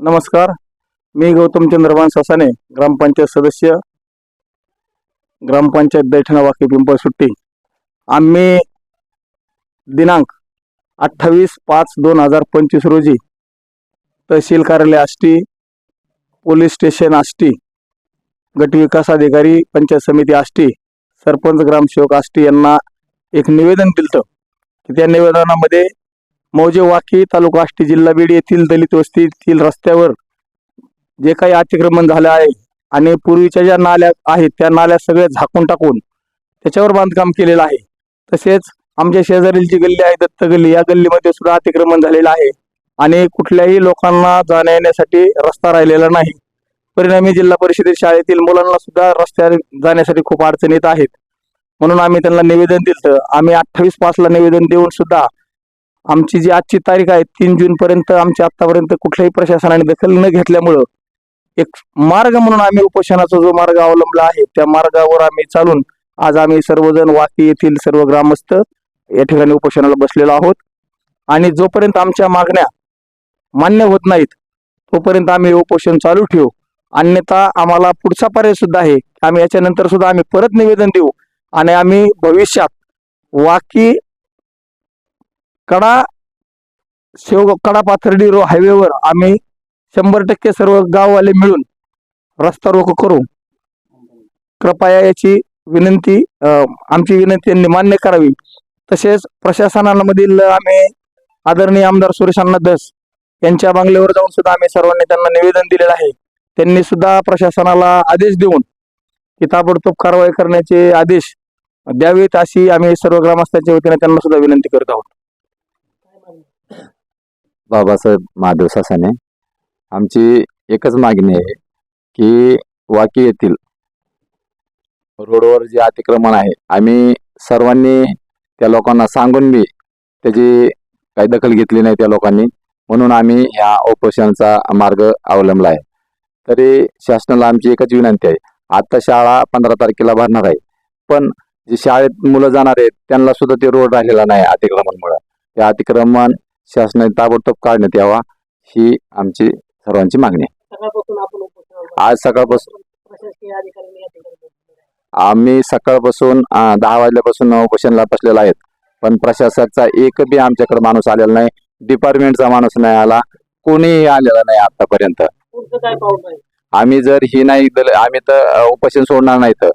नमस्कार. मी गौतम चंद्रभान ससाने ग्रामपंचायत सदस्य ग्रामपंचायत दैठणा वाकी पिंपळ सुट्टी. आम्ही दिनांक अठ्ठावीस पाच दोन हजार पंचवीस रोजी तहसील कार्यालय आष्टी पोलीस स्टेशन आष्टी गटविकास अधिकारी पंचायत समिती आष्टी सरपंच ग्रामसेवक आष्टी यांना एक निवेदन दिलं की त्या निवेदनामध्ये मौजे वाकी तालुका आष्टी जिल्हा बीड येथील दलित वस्तीतील रस्त्यावर जे काही अतिक्रमण झालं आहे आणि पूर्वीच्या ज्या नाल्या आहेत त्या नाल्या सगळ्या झाकून टाकून त्याच्यावर बांधकाम केलेलं आहे. तसेच आमच्या शेजारील जी गल्ली आहे दत्त गल्ली या गल्लीमध्ये सुद्धा अतिक्रमण झालेलं आहे आणि कुठल्याही लोकांना जाण्या येण्यासाठी रस्ता राहिलेला नाही. परिणामी जिल्हा परिषदेत शाळेतील मुलांना सुद्धा रस्त्यावर जाण्यासाठी खूप अडचणी येत आहेत. म्हणून आम्ही त्यांना निवेदन दिलं आम्ही अठ्ठावीस पाचला निवेदन देऊन सुद्धा आमची जी आजची तारीख आहे तीन जून पर्यंत आमची आतापर्यंत कुठल्याही प्रशासनाने दखल न घेतल्यामुळं एक मार्ग म्हणून आम्ही उपोषणाचा जो मार्ग अवलंबला आहे त्या मार्गावर आम्ही चालून आज आम्ही सर्वजण वाकी येथील सर्व ग्रामस्थ या ठिकाणी उपोषणाला बसलेलो आहोत. आणि जोपर्यंत आमच्या मागण्या मान्य होत नाहीत तोपर्यंत आम्ही उपोषण चालू ठेवू. अन्यथा आम्हाला पुढचा पर्याय सुद्धा आहे आम्ही याच्यानंतर सुद्धा आम्ही परत निवेदन देऊ. आणि आम्ही भविष्यात वाकी कडा शेव कडा पाथर्डी रो हायवेवर आम्ही शंभर टक्के सर्व गाववाले मिळून रस्ता रोको करू. कृपया याची विनंती आमची विनंती यांनी मान्य करावी. तसेच प्रशासनामधील आम्ही आदरणीय आमदार सुरेश अण्णा यांच्या बंगल्यावर जाऊन सुद्धा आम्ही सर्वांनी त्यांना निवेदन दिलेलं आहे. त्यांनी सुद्धा प्रशासनाला आदेश देऊन की ताबडतोब कारवाई करण्याचे आदेश द्यावेत अशी आम्ही सर्व ग्रामस्थांच्या वतीने त्यांना सुद्धा विनंती करत आहोत. बाबासाहेब महादेव सासाने आमची एकच मागणी आहे की वाकी येथील रोडवर जे अतिक्रमण आहे आम्ही सर्वांनी त्या लोकांना सांगून बी त्याची काही दखल घेतली नाही त्या लोकांनी. म्हणून आम्ही ह्या उपोषणाचा मार्ग अवलंबला आहे. तरी शासनाला आमची एकच विनंती आहे. आता शाळा पंधरा तारखेला भरणार आहे. पण जे शाळेत मुलं जाणार आहेत त्यांना सुद्धा ते रोड राहिलेला नाही अतिक्रमणमुळं. ते अतिक्रमण शासनाने ताबडतोब काढण्यात यावा ही आमची सर्वांची मागणी आहे. आज सकाळपासून. आम्ही सकाळपासून दहा वाजल्यापासून उपोषणला बसलेला आहेत. पण प्रशासकाचा एक बी आमच्याकडे माणूस आलेला नाही डिपार्टमेंटचा माणूस नाही आला कोणीही आलेला नाही आतापर्यंत. आम्ही जर ही नाही दिलं आम्ही तर उपोषण सोडणार नाही तर.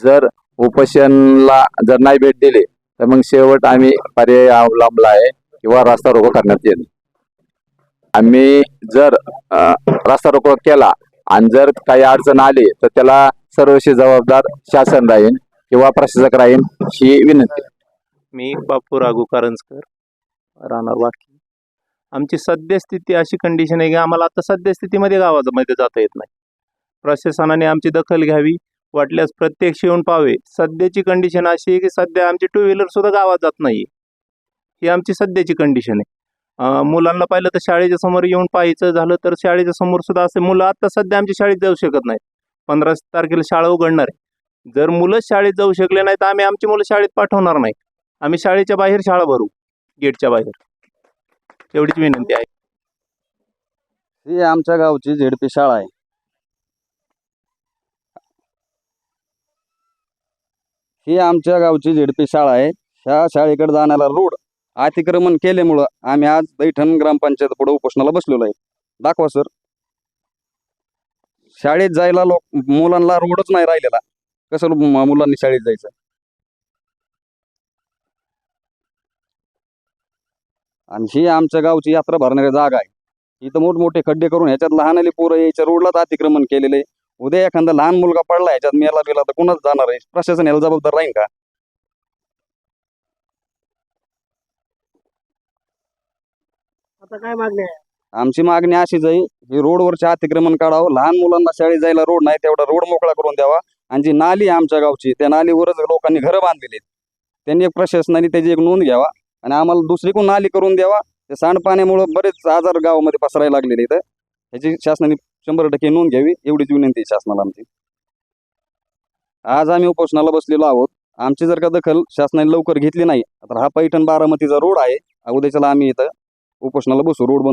जर उपोषणला जर नाही भेट दिली तर मग शेवट आम्ही पर्याय अवलंबला आहे. किंवा रास्ता रोको करण्यात येईल. आम्ही जर रास्ता रोको केला आणि जर काही अडचण आली तर त्याला सर्वशी जबाबदार शासन राहील किंवा प्रशासक राहील ही विनंती. मी बापू राघू कारंजकर राहणार वाकी. आमची सद्यस्थिती अशी कंडिशन आहे की आम्हाला आता सद्यस्थितीमध्ये गावामध्ये जाता येत नाही. प्रशासनाने आमची दखल घ्यावी वाटल्यास प्रत्यक्ष येऊन पाहावे. सध्याची कंडिशन अशी आहे की सध्या आमची टू व्हीलर सुद्धा गावात जात नाही ही आमची सध्याची कंडिशन आहे. मुलांना पाहिलं तर शाळेच्या समोर येऊन पाहायचं झालं तर शाळेच्या समोर सुद्धा असे मुलं आता सध्या आमच्या शाळेत जाऊ शकत नाहीत. पंधरा तारखेला शाळा उघडणार आहे. जर मुलं शाळेत जाऊ शकले नाही तर आम्ही आमची मुलं शाळेत पाठवणार नाही. आम्ही शाळेच्या बाहेर शाळा भरू गेटच्या बाहेर. एवढीच विनंती आहे. ही आमच्या गावची झेडपी शाळा आहे. ही आमच्या गावची झेडपी शाळा आहे. ह्या शाळेकडे जाण्याला रोड अतिक्रमण केल्यामुळं आम्ही आज दैठण ग्रामपंचायत पुढे उपोषणाला बसलेलो आहे. दाखवा सर. शाळेत जायला लोक मुलांना रोडच नाही राहिलेला. कसं मुलांनी शाळेत जायचं? आणि ही आमच्या गावची यात्रा भरणारी जागा आहे. इथं मोठमोठे खड्डे करून ह्याच्यात लहान पोरं याच्या रोडलाच अतिक्रमण केलेले उद्या एखादा लहान मुलगा पडला ह्याच्यात मेला बिला तर कुणाच जाणार आहे? प्रशासन याला जबाबदार राहील का? आता काय मागणी आहे? आमची मागणी अशीच आहे की रोडवरचे अतिक्रमण काढावं. लहान मुलांना शाळेत जायला रोड नाही तेवढा रोड मोकळा करून द्यावा. आणि जी नाली आहे आमच्या गावची त्या नालीवरच लोकांनी घरं बांधलेली आहेत. त्यांनी एक प्रशासनाने त्याची एक नोंद घ्यावा आणि आम्हाला दुसरीकडून नाली करून द्यावा. ते सांडपाण्यामुळं बरेच आजार गावामध्ये पसरायला लागलेले इथं ह्याची शासनाने शंभर टक्के नोंद घ्यावी. एवढीच विनंती आहे शासनाला आमची. आज आम्ही उपोषणाला बसलेलो आहोत. आमची जर का दखल शासनाने लवकर घेतली नाही तर हा पैठण बारामतीचा रोड आहे. उद्याच्याला आम्ही इथं उपोषणाला बसू रोड बंद